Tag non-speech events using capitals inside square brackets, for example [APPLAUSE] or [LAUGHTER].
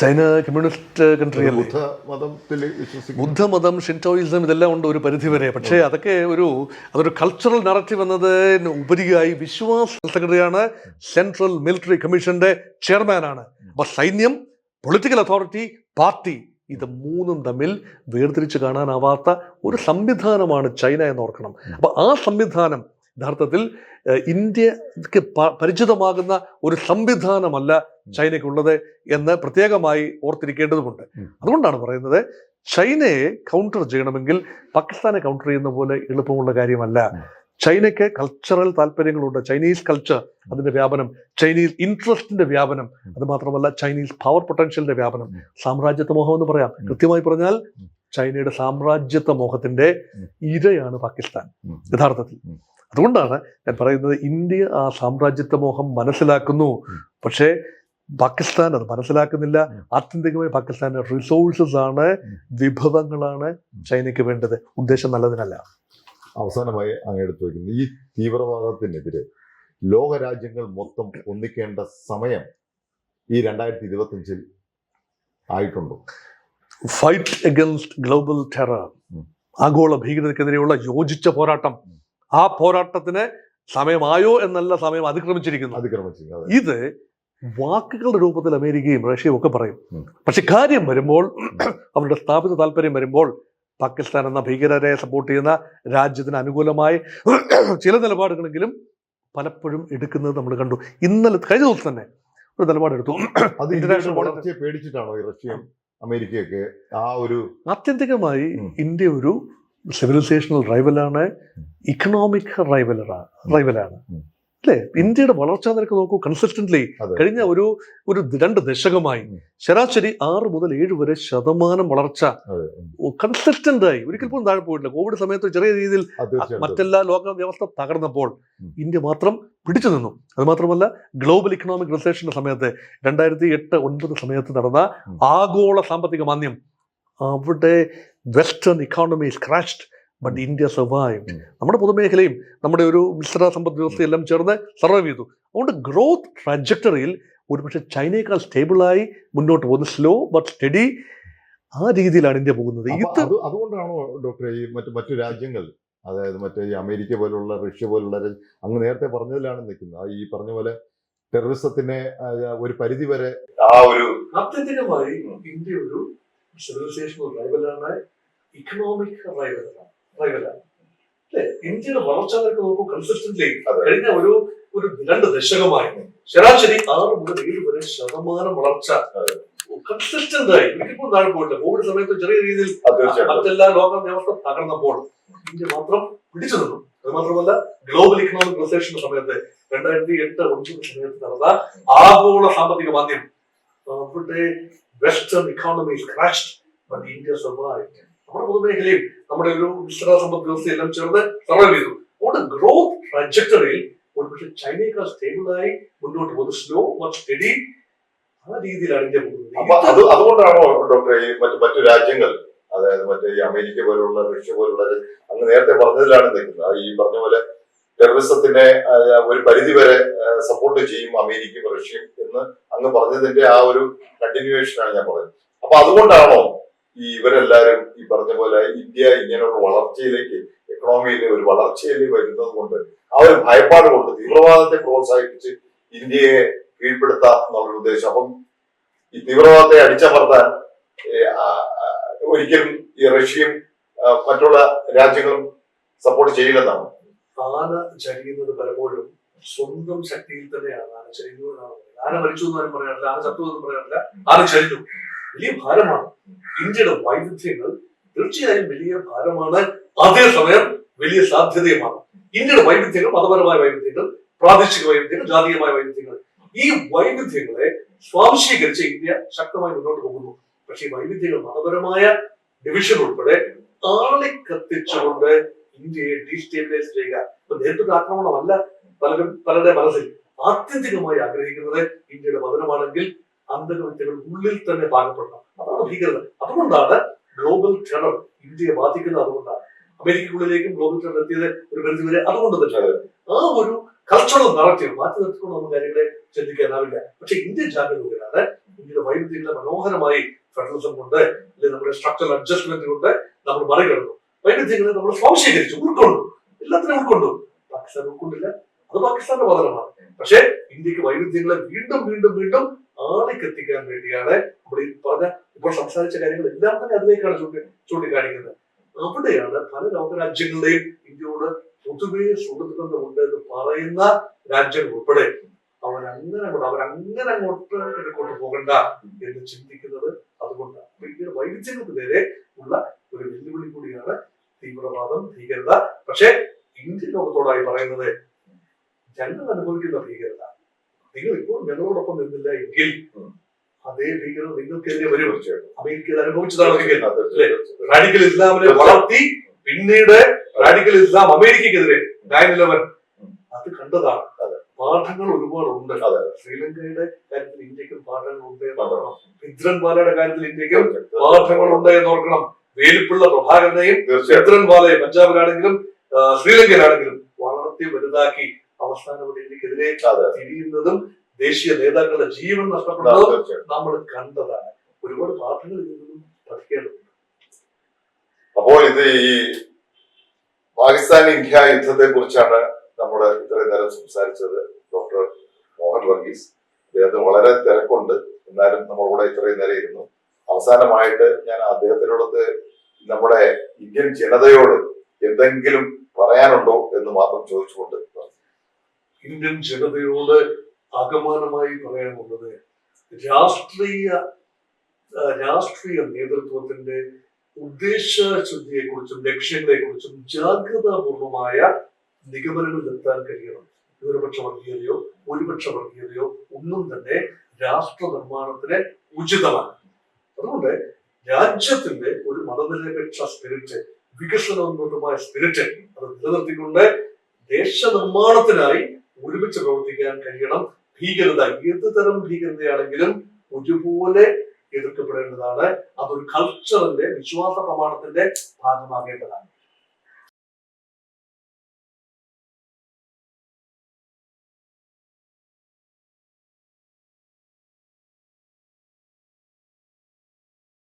China communist country ബുദ്ധമതം ഷിന്റോയിസം ഇതെല്ലാം ഉണ്ട് ഒരു പരിധിവരെ. പക്ഷേ അതൊക്കെ ഒരു അതൊരു കൾച്ചറൽ നറേറ്റീവ് എന്നതിന് ഉപരിയായി വിശ്വാസ സെക്രട്ടറിയാണ് സെൻട്രൽ മിലിറ്ററി കമ്മീഷന്റെ ചെയർമാനാണ് അപ്പൊ സൈന്യം പൊളിറ്റിക്കൽ അതോറിറ്റി പാർട്ടി ഇത് മൂന്നും തമ്മിൽ വേർതിരിച്ച് കാണാനാവാത്ത ഒരു സംവിധാനമാണ് ചൈന എന്ന് ഓർക്കണം. അപ്പൊ ആ സംവിധാനം യഥാർത്ഥത്തിൽ ഇന്ത്യയ്ക്ക് പരിചിതമാകുന്ന ഒരു സംവിധാനമല്ല ചൈനയ്ക്കുള്ളത് എന്ന് പ്രത്യേകമായി ഓർത്തിരിക്കേണ്ടതുണ്ട് അതുകൊണ്ടാണ് പറയുന്നത് ചൈനയെ കൗണ്ടർ ചെയ്യണമെങ്കിൽ പാകിസ്ഥാനെ കൗണ്ടർ ചെയ്യുന്ന പോലെ എളുപ്പമുള്ള കാര്യമല്ല. ചൈനയ്ക്ക് കൾച്ചറൽ താല്പര്യങ്ങളുണ്ട്. ചൈനീസ് കൾച്ചർ അതിന്റെ വ്യാപനം ചൈനീസ് ഇൻട്രസ്റ്റിന്റെ വ്യാപനം അത് മാത്രമല്ല ചൈനീസ് പവർ പൊട്ടൻഷ്യലിന്റെ വ്യാപനം. സാമ്രാജ്യത്വ മോഹം എന്ന് പറയാം. കൃത്യമായി പറഞ്ഞാൽ ചൈനയുടെ സാമ്രാജ്യത്വ മോഹത്തിന്റെ ഇരയാണ് പാകിസ്ഥാൻ. യഥാർത്ഥത്തിൽ. അതുകൊണ്ടാണ് ഞാൻ പറയുന്നത് ഇന്ത്യ ആ സാമ്രാജ്യത്വ മോഹം മനസ്സിലാക്കുന്നു. പക്ഷേ പാകിസ്ഥാൻ അത് മനസ്സിലാക്കുന്നില്ല. ആത്യന്തികമായി പാകിസ്ഥാന് റിസോഴ്സസ് ആണ് വിഭവങ്ങളാണ് ചൈനയ്ക്ക് വേണ്ടത്. ഉദ്ദേശം നല്ലതിനല്ല. അവസാനമായി അങ്ങെടുത്ത് എടുത്തു വയ്ക്കുന്നത് ഈ തീവ്രവാദത്തിനെതിരെ ലോകരാജ്യങ്ങൾ മൊത്തം ഒന്നിക്കേണ്ട സമയം ഈ രണ്ടായിരത്തി ഇരുപത്തിയഞ്ചിൽ ആയിട്ടുണ്ടോ ഫൈറ്റ് അഗൻസ്റ്റ് ഗ്ലോബൽ ടെറർ ആഗോള ഭീകരതയ്ക്കെതിരെയുള്ള യോജിച്ച പോരാട്ടം. ആ പോരാട്ടത്തിന് സമയമായോ എന്നല്ല സമയം അതിക്രമിച്ചിരിക്കുന്നു. അതിക്രമിച്ചിരിക്കുന്നു ഇത് വാക്കുകളുടെ രൂപത്തിൽ അമേരിക്കയും റഷ്യയും ഒക്കെ പറയും. പക്ഷെ കാര്യം വരുമ്പോൾ [CLEARS THROAT] അവരുടെ സ്ഥാപിത താല്പര്യം വരുമ്പോൾ പാകിസ്ഥാൻ എന്ന ഭീകരരെ സപ്പോർട്ട് ചെയ്യുന്ന രാജ്യത്തിന് അനുകൂലമായി [CLEARS THROAT] ചില നിലപാടുകളെങ്കിലും പലപ്പോഴും എടുക്കുന്നത് നമ്മൾ കണ്ടു. ഇന്നലെ കഴിഞ്ഞ ദിവസം തന്നെ ഒരു നിലപാടെടുത്തു. [CLEARS THROAT] അത് ഇന്റർനാഷണൽ പേടിച്ചിട്ടാണോ ഈ റഷ്യ അമേരിക്കയൊക്കെ ആ ഒരു ആത്യന്തികമായി ഇന്ത്യ ഒരു സിവിലൈസേഷണൽ റൈവലാണ് ഇക്കണോമിക് റൈവലറാണ് റൈവലാണ്. അല്ലേ? ഇന്ത്യയുടെ വളർച്ചാ നിരക്ക് നോക്കൂ കൺസിസ്റ്റന്റ്ലി കഴിഞ്ഞ ഒരു ഒരു രണ്ട് ദശകമായി ശരാശരി ആറ് മുതൽ ഏഴ് വരെ ശതമാനം വളർച്ച കൺസിസ്റ്റന്റ് ആയി. ഒരിക്കൽ പോലും താഴെ പോയിട്ടില്ല. കോവിഡ് സമയത്ത് ചെറിയ രീതിയിൽ മറ്റെല്ലാ ലോക വ്യവസ്ഥ തകർന്നപ്പോൾ ഇന്ത്യ മാത്രം പിടിച്ചു നിന്നു. അതുമാത്രമല്ല ഗ്ലോബൽ ഇക്കണോമിക് റിസേഷന്റെ സമയത്ത് രണ്ടായിരത്തി എട്ട് ഒൻപത് സമയത്ത് നടന്ന ആഗോള സാമ്പത്തിക മാന്ദ്യം അവിടെ western economy crashed but India survive. നമ്മുടെ പൊതുമേഖലയും നമ്മുടെ ഒരു മിശ്ര സമ്പദ് വ്യവസ്ഥയെല്ലാം ചേർന്ന് സർവൈവ് ചെയ്തു. അതുകൊണ്ട് ഗ്രോത്ത് ട്രാജക്ടറിയിൽ ഒരുപക്ഷെ ചൈനയേക്കാൾ സ്റ്റേബിളായി മുന്നോട്ട് പോകുന്നത് സ്ലോ ബട്ട് സ്റ്റഡി ആ രീതിയിലാണ് ഇന്ത്യ പോകുന്നത്. ഇത് അത് അതുകൊണ്ടാണോ ഡോക്ടറെ ഈ മറ്റു മറ്റു രാജ്യങ്ങൾ അതായത് മറ്റേ ഈ അമേരിക്ക പോലുള്ള റഷ്യ പോലുള്ള രാജ്യ- അങ്ങ് നേരത്തെ പറഞ്ഞതിലാണ് നിൽക്കുന്നത്. ആ ഈ പറഞ്ഞ പോലെ ടെററിസത്തിനെ ഒരു പരിധി വരെ ആ ഒരു സത്യത്തിന്റെ ഇന്ത്യ ഒരു ഇക്കണോമിക് അല്ലേ? ഇന്ത്യയുടെ വളർച്ച നിരക്ക് നോക്കൂ കൺസിസ്റ്റന്റ്ലി കഴിഞ്ഞ ഒരു ഒരു രണ്ട് ദശകമായി. ശരാശരി ആറ് മുതൽ ഏഴ് വരെ ശതമാനം വളർച്ച. കൺസിസ്റ്റന്റ് ആയി. ഒരിക്കലും താഴെ പോയിട്ട് കോവിഡ് സമയത്ത് ചെറിയ രീതിയിൽ മറ്റെല്ലാ ലോക വ്യവസ്ഥ തകർന്നപ്പോൾ ഇന്ത്യ മാത്രം പിടിച്ചു നിന്നു. അത് മാത്രമല്ല ഗ്ലോബൽ ഇക്കണോമിക് റിസേഷന്റെ സമയത്ത് രണ്ടായിരത്തി എട്ട് ഒൻപത് സമയത്ത് നടന്ന ആഗോള സാമ്പത്തിക മാന്ദ്യം അവിടെ western economy crash but India survive നമ്മുടെ പൊതുമേഖലയും നമ്മുടെ ഒരു മിശ്ര സമ്പദ് വ്യവസ്ഥയെല്ലാം ചേർന്ന് സർവൈവ് ചെയ്തു. അതുകൊണ്ട് ഗ്രോത്ത് ട്രാജക്ടറിയിൽ ഒരുപക്ഷെ ചൈനയേക്കാൾ സ്റ്റേബിളായി മുന്നോട്ട് പോകുന്നത് സ്ലോ മച്ച് സ്റ്റഡി ആ രീതിയിലാണ് ഇന്ത്യ പോകുന്നത്. അത് അതുകൊണ്ടാണോ ഡോക്ടറെ മറ്റു മറ്റു രാജ്യങ്ങൾ അതായത് മറ്റേ ഈ അമേരിക്ക പോലുള്ള റഷ്യ പോലുള്ള അങ്ങ് നേരത്തെ പറഞ്ഞതിലാണ് നിൽക്കുന്നത്. ഈ പറഞ്ഞ പോലെ ടെററിസത്തിനെ ഒരു പരിധി വരെ സപ്പോർട്ട് ചെയ്യും അമേരിക്കയും റഷ്യയും എന്ന് അങ്ങ് പറഞ്ഞതിന്റെ ആ ഒരു കണ്ടിന്യൂവേഷൻ ആണ് ഞാൻ പറയുന്നത് അപ്പൊ അതുകൊണ്ടാണോ ഈ ഇവരെല്ലാരും ഈ പറഞ്ഞ പോലെ ഇന്ത്യ ഇങ്ങനെയുള്ള വളർച്ചയിലേക്ക് എക്കണോമിയിൽ ഒരു വളർച്ചയിലേക്ക് വരുന്നത് കൊണ്ട് ആ ഒരു ഭയപ്പാട് കൊണ്ട് തീവ്രവാദത്തെ പ്രോത്സാഹിപ്പിച്ച് ഇന്ത്യയെ കീഴ്പ്പെടുത്താം എന്നുള്ള ഉദ്ദേശം. അപ്പം ഈ തീവ്രവാദത്തെ അടിച്ചമർത്താൻ ഒരിക്കലും ഈ റഷ്യയും മറ്റുള്ള രാജ്യങ്ങളും സപ്പോർട്ട് ചെയ്യില്ലെന്നാണ്. ആന ചരിയുന്നത് പലപ്പോഴും സ്വന്തം ശക്തിയിൽ തന്നെയാണ്. ആന ചരിഞ്ഞു എന്നാണ് ആന മരിച്ചു എന്ന് പറയാറില്ല. ആന ചത്തു എന്ന് പറയാറില്ല. ആന ചരിഞ്ഞു. വലിയ ഭാരമാണ്. ഇന്ത്യയുടെ വൈവിധ്യങ്ങൾ തീർച്ചയായും വലിയ ഭാരമാണ്. അതേസമയം വലിയ സാധ്യതയുമാണ്. ഇന്ത്യയുടെ വൈവിധ്യങ്ങൾ മതപരമായ വൈവിധ്യങ്ങൾ പ്രാദേശിക വൈവിധ്യങ്ങൾ ജാതീയമായ വൈവിധ്യങ്ങൾ. ഈ വൈവിധ്യങ്ങളെ സ്വാംശീകരിച്ച് ഇന്ത്യ ശക്തമായി മുന്നോട്ട് പോകുന്നു. പക്ഷേ വൈവിധ്യങ്ങൾ മതപരമായ ഡിവിഷൻ ഉൾപ്പെടെ ആളിക്കത്തിച്ചുകൊണ്ട് ഇന്ത്യയെ ഡീസ്റ്റേബിലൈസ് ചെയ്യുക. ഇപ്പൊ നേരിട്ടൊരു ആക്രമണമല്ല പലരും പലരുടെ മനസ്സിൽ ആത്യന്തികമായി ആഗ്രഹിക്കുന്നത് ഇന്ത്യയുടെ പതനമാണെങ്കിൽ അന്തകവിദ്യകൾ ഉള്ളിൽ തന്നെ പാകപ്പെടണം. അതാണ് ഭീകരത. അതുകൊണ്ടാണ് ഗ്ലോബൽ ടെറർ ഇന്ത്യയെ ബാധിക്കുന്നത് അതുകൊണ്ടാണ്. അമേരിക്കക്കുള്ളിലേക്കും ഗ്ലോബൽ ടെറർ എത്തിയത് ഒരു പരിധി വരെ അതുകൊണ്ട് തന്നെ ആ ഒരു കൾച്ചറൽ നറേറ്റീവ് മാറ്റി നിർത്തിക്കൊണ്ട് നമുക്ക് കാര്യങ്ങളെ ചിന്തിക്കാനാവില്ല പക്ഷെ ഇന്ത്യൻ ജാഗ്രതയാണ് ഇന്ത്യയുടെ വൈവിധ്യങ്ങളെ മനോഹരമായി ഫെഡറലിസം കൊണ്ട് അല്ലെങ്കിൽ നമ്മുടെ സ്ട്രക്ചറൽ അഡ്ജസ്റ്റ്മെന്റ് കൊണ്ട് നമ്മൾ മറികടന്നു. വൈവിധ്യങ്ങളെ നമ്മൾ സ്വാംശീകരിച്ചു ഉൾക്കൊണ്ടു. എല്ലാത്തിനും ഉൾക്കൊണ്ടു. പാകിസ്ഥാൻ ഉൾക്കൊണ്ടില്ല. അത് പാകിസ്ഥാന്റെ പതനമാണ് പക്ഷേ ഇന്ത്യയ്ക്ക് വൈവിധ്യങ്ങളെ വീണ്ടും വീണ്ടും വീണ്ടും ആളിക്കെത്തിക്കാൻ വേണ്ടിയാണ് നമ്മൾ ഈ പറഞ്ഞ ഇപ്പോൾ സംസാരിച്ച കാര്യങ്ങൾ എല്ലാം തന്നെ അതിലേക്കാണ് ചൂണ്ടി ചൂണ്ടിക്കാണിക്കുന്നത്. അവിടെയാണ് പല ലോകരാജ്യങ്ങളുടെയും ഇന്ത്യയോട് പൊതുവേ സുഹൃത്തുബന്ധമുണ്ട് എന്ന് പറയുന്ന രാജ്യങ്ങൾ ഉൾപ്പെടെ അവരങ്ങനെ അങ്ങോട്ട് അവരങ്ങനെ അങ്ങോട്ട് ഇടക്കോട്ട് പോകണ്ട എന്ന് ചിന്തിക്കുന്നത് അതുകൊണ്ടാണ് അപ്പൊ ഇന്ത്യയുടെ വൈവിധ്യങ്ങൾക്ക് നേരെ ഉള്ള ഒരു വെല്ലുവിളി കൂടിയാണ് തീവ്രവാദം ഭീകരത. പക്ഷേ ഇന്ത്യ ലോകത്തോടായി പറയുന്നത് ഞങ്ങൾ അനുഭവിക്കുന്ന ഭീകരത. നിങ്ങൾ ഇപ്പോൾ ഞങ്ങളോടൊപ്പം നിന്നില്ല എങ്കിൽ അതേ ഭീകരത നിങ്ങൾക്കെതിരെ വരും അമേരിക്ക അനുഭവിച്ചതാണ് റാഡിക്കൽ ഇസ്ലാമിനെ വളർത്തി പിന്നീട് റാഡിക്കൽ ഇസ്ലാം അമേരിക്കക്കെതിരെ നയൻ ഇലവൻ അത് കണ്ടതാണ്. പാഠങ്ങൾ ഒരുപാട് ഉണ്ട്. അതെ. ശ്രീലങ്കയുടെ കാര്യത്തിൽ ഇന്ത്യക്കും പാഠങ്ങളുണ്ട് എന്ന് ഓർക്കണം. ഭിദ്രൻവാലയുടെ കാര്യത്തിൽ ഇന്ത്യക്കും പാഠങ്ങളുണ്ട് എന്ന് ഓർക്കണം. വേലിപ്പിള്ള പ്രഭാകരനെയും ഭിദ്രൻവാലയെ പഞ്ചാബിലാണെങ്കിലും ശ്രീലങ്കയിലാണെങ്കിലും വളർത്തി വലുതാക്കി അവസാനം അത് ഇന്ത്യക്കെതിരെ തിരിയുന്നതും ദേശീയ നേതാക്കളുടെ ജീവൻ നഷ്ടപ്പെടുന്നതും നമ്മൾ കണ്ടതാണ്. ഒരുപാട് പാഠങ്ങൾ ഇതിൽ പഠിക്കേണ്ടതുണ്ട്. അപ്പോൾ ഇത് ഈ പാകിസ്ഥാൻ ഇന്ത്യ യുദ്ധത്തെ കുറിച്ചാണ് നമ്മുടെ ഇത്രയും നേരം സംസാരിച്ചത് ഡോക്ടർ മോഹൻ വർഗീസ്. അദ്ദേഹത്തിന് വളരെ തിരക്കുണ്ട്. എന്നാലും നമ്മുടെ കൂടെ ഇത്രയും നേരം ഇരുന്നു. അവസാനമായിട്ട് ഞാൻ അദ്ദേഹത്തിനോടത്ത് നമ്മുടെ ഇന്ത്യൻ ജനതയോട് എന്തെങ്കിലും പറയാനുണ്ടോ എന്ന് മാത്രം ചോദിച്ചുകൊണ്ട് ഇന്ത്യൻ ജനതയോട് അകമാനമായി പറയാനുള്ളത് രാഷ്ട്രീയ രാഷ്ട്രീയ നേതൃത്വത്തിന്റെ ഉദ്ദേശശുദ്ധിയെക്കുറിച്ചും ലക്ഷ്യങ്ങളെക്കുറിച്ചും ജാഗ്രതാപൂർവമായ നിഗമനങ്ങളിലെത്താൻ കഴിയണം. ന്യൂനപക്ഷ വർഗീയതയോ ഭൂരിപക്ഷ വർഗീയതയോ ഒന്നും തന്നെ രാഷ്ട്ര നിർമ്മാണത്തിന് ഉചിതമാണ് അതുകൊണ്ട് രാജ്യത്തിന്റെ ഒരു മതനിരപേക്ഷ സ്പിരിറ്റ് വികസനോന്മുഖമായ സ്പിരിറ്റ് അത് നിലനിർത്തിക്കൊണ്ട് ദേശ നിർമ്മാണത്തിനായി ഒരുമിച്ച് പ്രവർത്തിക്കാൻ കഴിയണം. ഭീകരത ഏത് തരം ഭീകരതയാണെങ്കിലും ഒരുപോലെ എതിർക്കപ്പെടേണ്ടതാണ്. അതൊരു കൾച്ചറിന്റെ വിശ്വാസ പ്രമാണത്തിന്റെ ഭാഗമാകേണ്ടതാണ്.